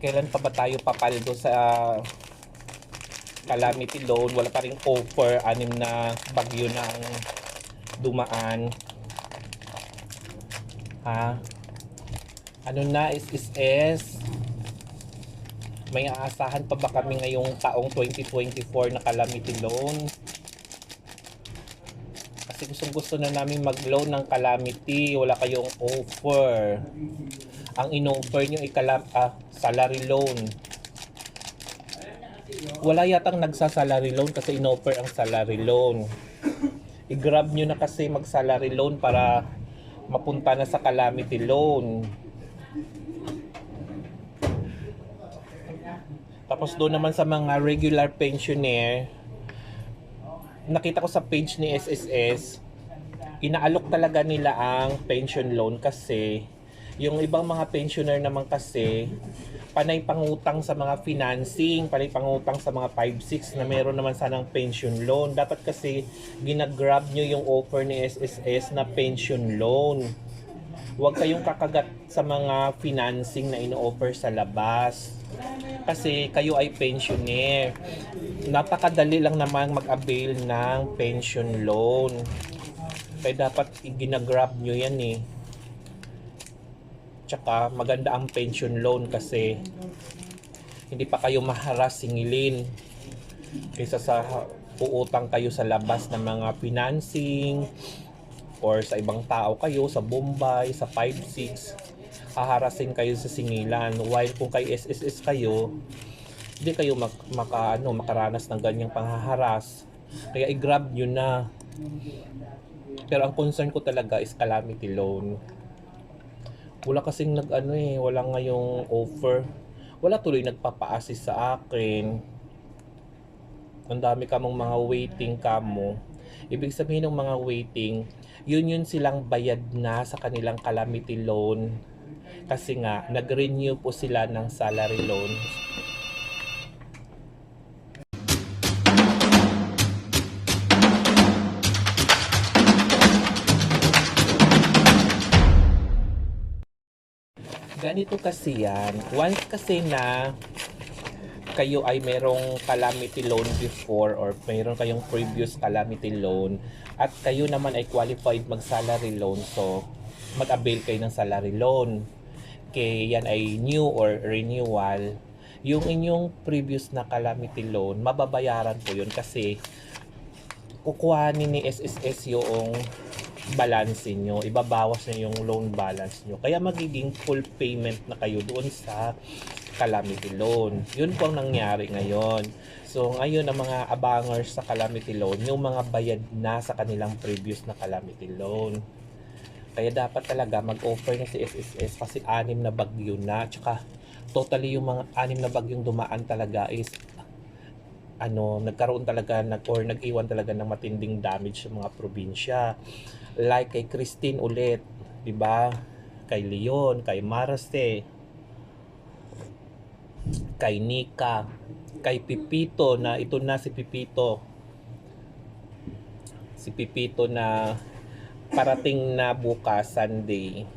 kailan pa ba tayo papaldo sa calamity loan? Wala pa rin offer, anim na bagyo na dumaan. Ha? Ano na, SSS? May aasahan pa ba kami ngayong taong 2024 na calamity loan? Kasi gustong gusto na namin mag-loan ng calamity. Wala kayong offer. Ang in-offer nyo ay kalam- ah, salary loan. Wala yatang nagsa-salary loan kasi in-offer ang salary loan. I-grab nyo na kasi mag-salary loan para mapunta na sa calamity loan. Tapos doon naman sa mga regular pensioner, nakita ko sa page ni SSS, inaalok talaga nila ang pension loan kasi yung ibang mga pensioner naman kasi panay pangutang sa mga financing, panay pangutang sa mga 5-6 na meron naman sanang pension loan. Dapat kasi ginagrab nyo yung offer ni SSS na pension loan. Huwag kayong kakagat sa mga financing na ino-offer sa labas. Kasi kayo ay pensioner. Napakadali lang naman mag-avail ng pension loan. Kaya dapat ginagrab nyo yan eh. Tsaka maganda ang pension loan kasi hindi pa kayo maharas singilin kaysa sa uutang kayo sa labas ng mga financing or sa ibang tao kayo sa Bombay, sa 5-6 haharasin kayo sa singilan. While kung kay SSS kayo hindi kayo mak, maka, ano, makaranas ng ganyang panghaharas. Kaya i-grab nyo na. Pero ang concern ko talaga is calamity loan wala kasing nag ano eh wala ngayong offer. Wala tuloy nagpapa-assist sa akin. Ang dami kamong mga waiting kamo. Ibig sabihin ng mga waiting yun yun silang bayad na sa kanilang calamity loan. Kasi nga nag-renew po sila ng salary loan ganito kasi yan. Once kasi na kayo ay merong calamity loan before or mayroon kayong previous calamity loan at kayo naman ay qualified mag salary loan so mag-avail kayo ng salary loan. Kay yan ay new or renewal. Yung inyong previous na calamity loan mababayaran po yun kasi kukuhanin ni SSS yung balance nyo, ibabawas nyo yung loan balance nyo. Kaya magiging full payment na kayo doon sa calamity loan. Yun po ang nangyari ngayon. So ngayon ang mga abangers sa calamity loan, yung mga bayad na sa kanilang previous na calamity loan. Kaya dapat talaga mag-offer na si SSS kasi anim na bagyo na. Tsaka totally yung mga anim na bagyong dumaan talaga is ano, nagkaroon talaga nag or nag-iwan talaga ng matinding damage sa mga probinsya. Like kay Christine ulit, 'di ba? Kay Leon, kay Maraste, kay Nika, kay Pipito na ito na si Pipito. Si Pipito na parating na bukas Sunday.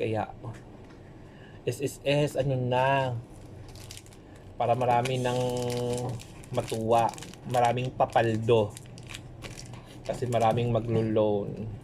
Kaya SSS ano na para marami ng matuwa, maraming papaldo. Kasi maraming maglo-loan.